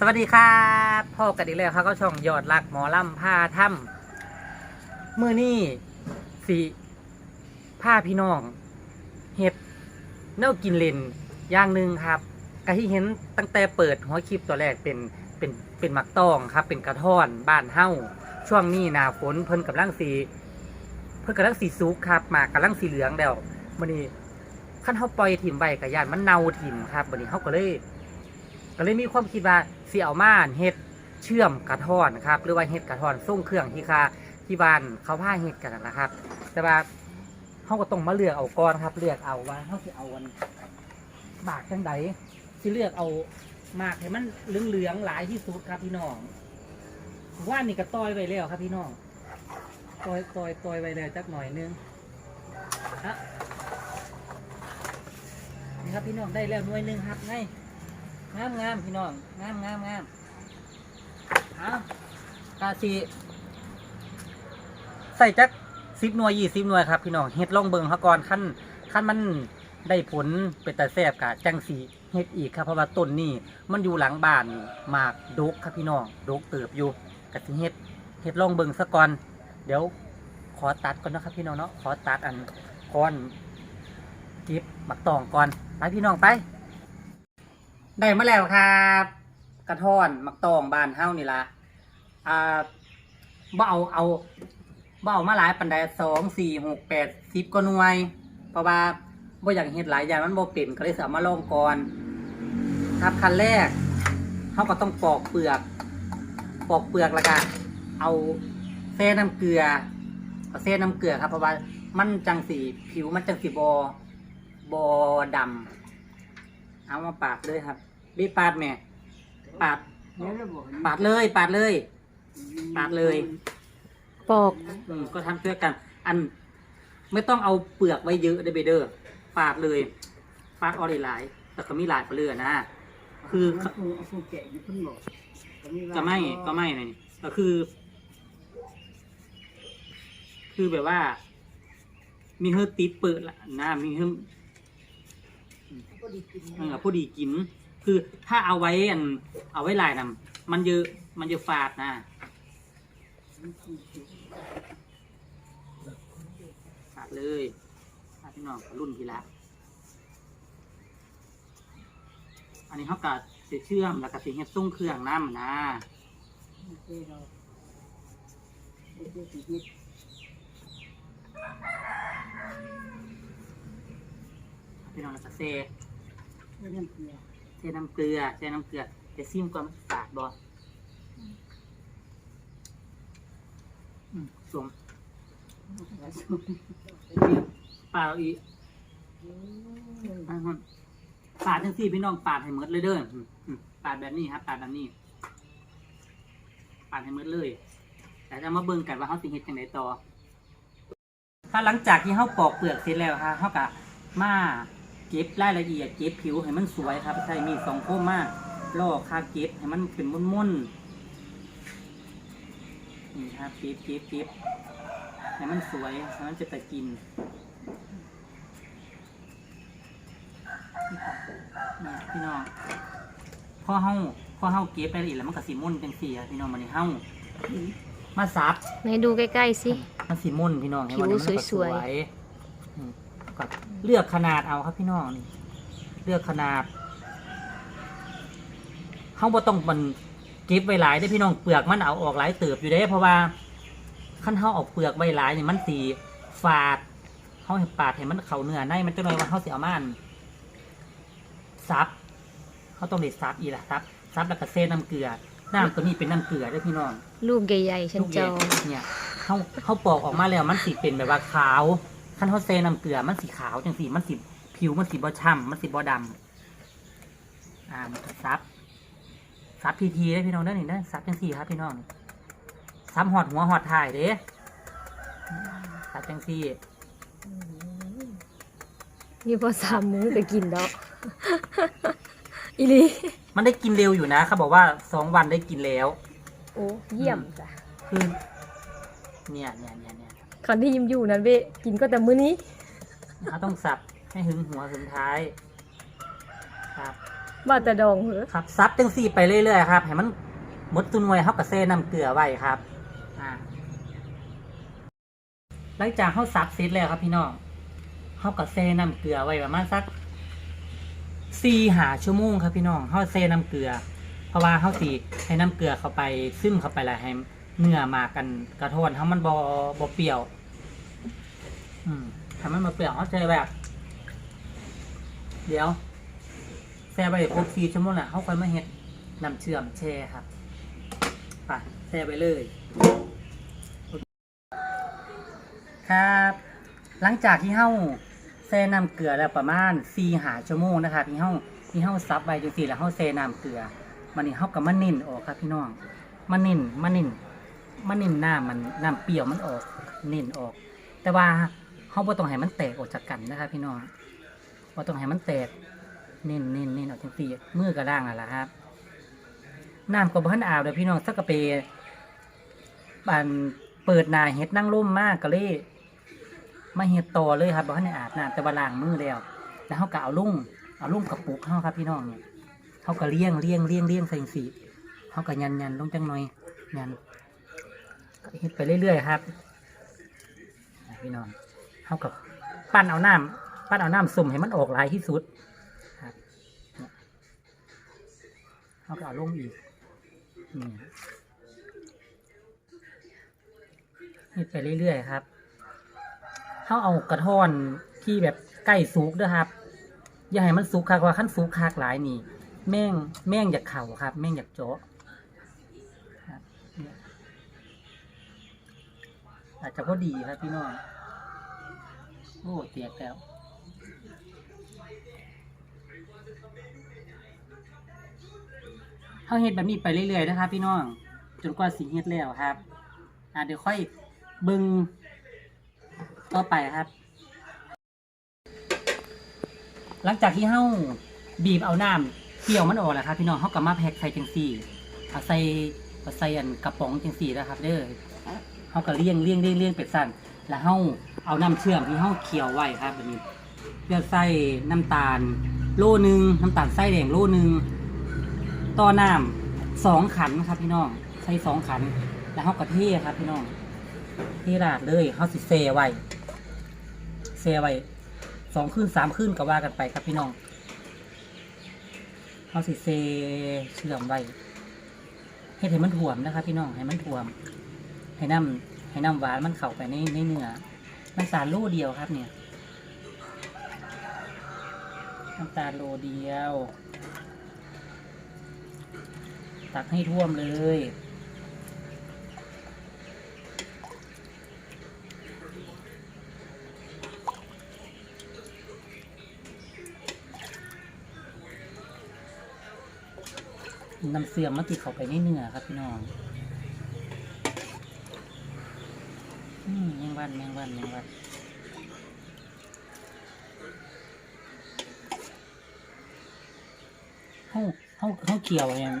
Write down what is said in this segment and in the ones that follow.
สวัสดีครับพ่อกันอีกแล้วครับก็ช่องยอดรักหมอลำผ้าถ้ำมือนี่สีผ้าพี่น้อง เห็ดเน่ากินเลนอย่างหนึ่งครับกะที่เห็นตั้งแต่เปิดหัวคลิปตัวแรกเป็นเป็นเป็นหมักตองครับ เป็นกระท่อนบ้านเฮ้าช่วงนี้หนาฝนเพิ่นกับลังสี เพิ่นกับลังสีซุกครับมากับลังสีเหลืองแล้วมันนี้ขั้นเขาปล่อยถิ่มใบกับยานมันเน่าถิ่มครับวันนี้เขาก็เลย ก็เลยมีความคิดว่าเสิเอามาเฮ็ดเชื่อมกระท่อนครับหรือว่าเฮ็ดกระท่อนส่งเครื่องที่คาที่บ้านเขาผ้าเฮ็ดกันนะครับ แต่ว่าเขาก็ต้องมาเลือกเอาก่อนครับ เลือกเอาว่าเขาสิเอาวันบากจังใดสิเลือกเอามากให้มันเหลืองๆหลายที่สุดครับพี่น้องว่านี่ก็ต้อยไว้แล้วครับพี่น้องต้อยต้อยต้อยไว้แล้วจักหน่อยนึงฮะนี่ครับพี่น้องได้แล้วหน่วยนึงครับไง งามงามพี่น้องงามงามงามเอากาสีใส่จักสิบหน่วยยี่สิบหน่วยครับพี่น้องเฮ็ดล่องเบิงเขาก่อนขั้นขั้นมันได้ผลเป็นแต่แซบกะจังสีเฮ็ดอีกครับเพราะว่าต้นนี่มันอยู่หลังบ้านหมากดกครับพี่น้องดกเติบอยู่กะสิเฮ็ดเฮ็ดล่องเบิงซะก่อนเดี๋ยวขอตัดก่อนนะครับพี่น้องเนาะขอตัดอันก้อนจิบหมักตองก่อนไปพี่น้องไป ได้มาแล้วครับกระท่อนมักตองบานเฮานี่ละอ่าบ่เอาเอาบ่เอามาหลายปันใดสองสี่หกแปดสิบก็หน่วย เพราะว่าบ่อยากเฮ็ดหลายอย่างมันบ่เป็นก็เลยสิเอมาลองก่อนครับขั้นแรกเฮาก็ต้องปอกเปลือก ปอกเปลือกแล้วก็เอาแซ่น้ำเกลือเอาแซ่น้ำเกลือครับเพราะว่ามันจังสีผิวมันจังสีบอบอดำ เอามาปาดเลยครับรีบปาดแม่ปาดปาดเลยปาดเลย ปาดเลยปอกอืมก็ทำช่วยกัน อันไม่ต้องเอาเปลือกไว้เยอะได้เบเดอร์ปาดเลยปาดออริหลายแต่ก็มีหลายเปลือกนะคือจะไม่ก็ไม่เลยก็คือ คือแบบว่า มีเฮือติดเปิดละนะมีเฮือ เออผู้ดีกิน คือถ้าเอาไว้อันเอาไว้ลายนะมันเยอะมันจะฟาดนะฟาดเลยฟาดพี่น้องรุ่นทีละอันนี้เขากัดสิเชื่อมแล้วก็สิเฮ็ดซุ้งเครื่องน้ำนะพี่น้องแล้วก็เซ เซน้ำเกลือเซน้ำเกลือจะซิมก่อนมันสาดบออืมสวมปาดเอาอีกอะฮะปาดทั้งสี่พี่น้องปาดให้หมดเลยเด้ออืมอืมปาดแบบนี้ครับปาดแบบนี้ปาดให้หมดเลยแต่จะมาเบิ่งกันว่าเขาสิเฮ็ดจังไดต่อ ถ้าหลังจากที่เขาปอกเปลือกเสร็จแล้วครับเขากะมา เก็บรายละเอียดเก็บผิวให้มันสวยครับ ใช้มีดสองโค้มมาลอกคาเก็บให้มันเป็นมุนๆนี่ครับเก็บเก็บเก็บให้มันสวยให้มันจะไปกินนี่พี่น้องพอเฮาพอเฮาเก็บไปละเอียดแล้วมันก็สีมุนจังสี่ครับพี่น้องมันนี่เฮามาซับไหนดูใกล้ๆสิมันสีม่นพี่น้องผิวให้มันก็สวยๆอืมก็ เลือกขนาดเอาครับพี่น้องนี่เลือกขนาดเขาบ่ต้องมันเก็บไว้หลายได้อพี่น้องเปลือกมันเอาออกหลายเติบอยู่ได้เพราะว่าขั้นเขาเออกเปลือกไว้หลายเนี่ยมันสีฝาดเขาให้ปาดให้มันเขาเนื้อในมันจะน้อยว่าเขาสิเอามาอันซับเขาต้องเด็ดซับอีละซับซับแล้วก็เซน้ำเกลือน้ำตัวนี้เป็นน้ำเกลือได้อพี่น้องลูกใหญ่ๆฉันจองเนี่ยเขาเขาปอกออกมาแล้วมันสีเป็นแบบว่าขาว ขั้นเขาเซน้ำเกลือมันสีขาวจังสีมันสีผิวมันสีบอช่ำมันสีบอดำอ่ามันก็ซับซับพีทีได้พี่น้องได้อนี่ได้อซับจังสีครับพี่น้องนี่ซับหอดหัวหอดถ่ายเด้ซับจังสีนี่พอสามมื้อก็กินดอกอีหลีมันได้กินเร็วอยู่นะเขาบอกว่าสองวันได้กินแล้ว โอ้เยี่ยมจ้ะคือเนี่ยเนี่ยเนี่ยเนี่ย คันที่ยิ้มอยู่นั้นเว้ยกินก็แต่มื้อนี้เขาต้องสับให้หึงหัวหึงท้าย ครับบ่แต่ดองเหรอครับซับจังสี่ไปเรื่อยๆครับให้มันหมดตุนวยเฮากับเซ่น้ำเกลือไว้ครับอ่าหลังจากเฮาซับเสร็จแล้วครับพี่น้องเฮากับเซ่น้ำเกลือไว้ประมาณสักสี่หาชั่วโมงครับพี่น้องเฮาเซ่น้ำเกลือ เพราะว่าเฮาสิให้น้ำเกลือเข้าไปซึมเข้าไปแล้วให้ เนื้อมากันกระโทนเฮามันบ่บ่เปรี้ยว อืมทำให้มันเปรี้ยวเฮาใช้แบบ เดี๋ยวแช่ไปครบสี่ชั่วโมงแหละเขาค่อยมาเฮ็ดน้ำเชื่อมแช่ครับไปแช่ไปเลย ครับ หลังจากที่เฮาแช่น้ำเกลือแล้วประมาณสี่หาชั่วโมงนะครับที่เฮาที่เฮาซับไว้จังซี่แล้วเฮาแช่น้ำเกลือ มันนี่เฮาก็มานิ่นออกครับพี่น้องมานิ่นมานิ่น มานิ่นน้ำมันน้ำเปรี้ยวมันออกนิ่นออก แต่ว่าเฮาบ่ต้องให้มันแตกออกจากกันนะครับ พี่น้องบ่ต้องให้มันแตกเน้นเน้นเน้นเอาจังซี่มือกระด้างอะล่ะครับน้ำก็บ่ทันอาบเลยพี่น้องสักกะเปบันเปิดหนาเฮ็ดนั่งร่มมากก็เลยมาเฮ็ดต่อเลยครับบ่ทันอาบน้ำแต่ว่าล้างมือแล้ว แล้วเฮาก็เอาลุ่งเอาลุ่งกระปุกเฮาครับ พี่น้องเนี่ยเฮาก็เลี้ยงเลี้ยงเลี้ยงเลี้ยงใส่จังซี่เฮาก็ยันยันลงจังหน่อยยัน เฮ็ดไปเรื่อยๆครับพี่น้องเฮากับปั้นเอาน้ำปั้นเอาน้ำสุ่มให้มันออกลายที่สุดครับเนี่ยเขาก็เอาลงอีกนี่ไปเรื่อยๆครับเขาเอากระท่อนที่แบบใกล้สุกด้วยครับ อย่าให้มันสุกคักว่าขั้นสุกคักหลายนี่ แม่งแม่งอยากเข่าครับ แม่งอยากเจาะ อาจจะพอดีครับพี่น้องโอ้เตียกแล้วเขาเฮ็ดแบบนี้ไปเรื่อยๆนะครับ พี่น้องจนกว่าสิเฮ็ดแล้วครับอ่าเดี๋ยวค่อยเบึงต่อไปครับ หลังจากที่เฮาบีบเอาน้ำเปรี้ยวมันออกแล้วครับ พี่น้องเฮาก็มาแพ็คใส่จังซี่เอาใส่ใส่อันกระป๋องจังซี่นะครับ เด้อ เฮาก็เลี้ยงเลี้ยงเลี้ยงเลี้ยงเป็ดสั่นแล้วเฮาเอาน้ำเชื่อมที่เฮาเคี่ยวไว้ครับแบบนี้เพื่อใส่น้ำตาล โลนึงน้ำตาลไส้แดงโลนึงต่อน้ำสองขันครับพี่น้องใส่สองขัน แล้วเขากระเทครับพี่น้องเทราดเลยเขาสิเซไว้เซไว้สองคืนสามคืนก็ว่ากันไปครับพี่น้องเขาสิเซเชื่อมไว้ให้ให้มันถ่วมนะครับพี่น้องให้มันถ่วม ให้น้ำให้น้ำหวานมันเข้าไปในในเนื้อน้ำตาลโลเดียวครับเนี่ยน้ำตาลโลเดียว ตักให้ท่วมเลยน้ำเสื่อมมันติดเข้าไปในเนื้อครับพี่น้อง อืมแมงวันแมงวันแมงวันเขาเขาเขาเกี่ยวอย่าง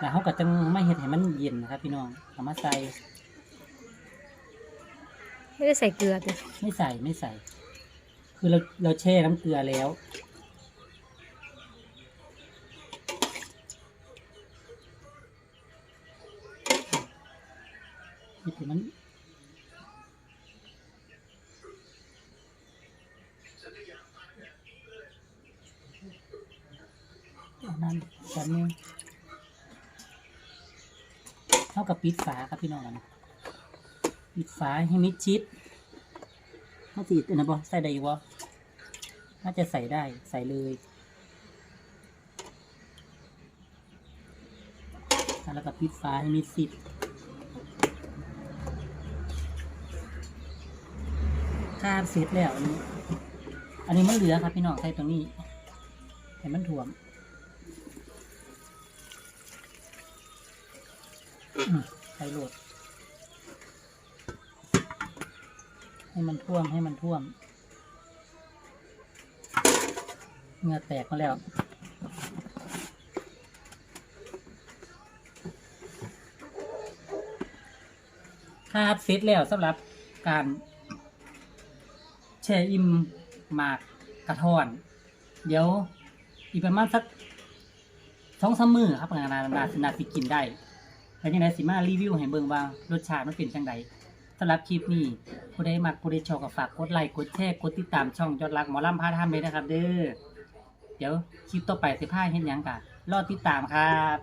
แล้วเขาก็จะไม่เห็ดให้มันเย็นนะครับ พี่น้องเอามาใส่ไม่ได้ใส่เกลือดิไม่ใส่ไม่ใส่ คือเราเราแช่น้ำเกลือแล้วนี่คือมัน แบบนี้เท่ากับปิดฝาครับพี่น้องนะปิดฝาให้มิดชิดน่าจะอันนั้นบ่ใส่ได้อยู่บ่น่าจะใส่ได้ใส่เลยแล้วก็ปิดฝาให้มิดชิดคาบเสร็จแล้วอันนี้อันนี้มันเหลือครับพี่น้องใส่ตรงนี้ให้มันถ่วม อืมใส่โหลด ให้มันท่วมให้มันท่วมเงือแตกมาแล้วคาบเสร็จแล้วสำหรับการแช่อิ่มหมากกระท่อน เดี๋ยวอีกประมาณสักสองสามมือครับงานนานาสินาสิกินได้ ก็ยังไงสิมารีวิวให้เบิ่งว่ารสชาติมันเป็นจังไดสำหรับคลิปนี้ผู้ใดมักผู้ใดชอบก็ฝากกดไลค์กดแชร์กดติดตามช่องยอดรักหมอลำพาทำเลยนะครับ เด้อเดี๋ยวคลิปต่อไปสิพาเห็นหยังกะรอติดตามครับ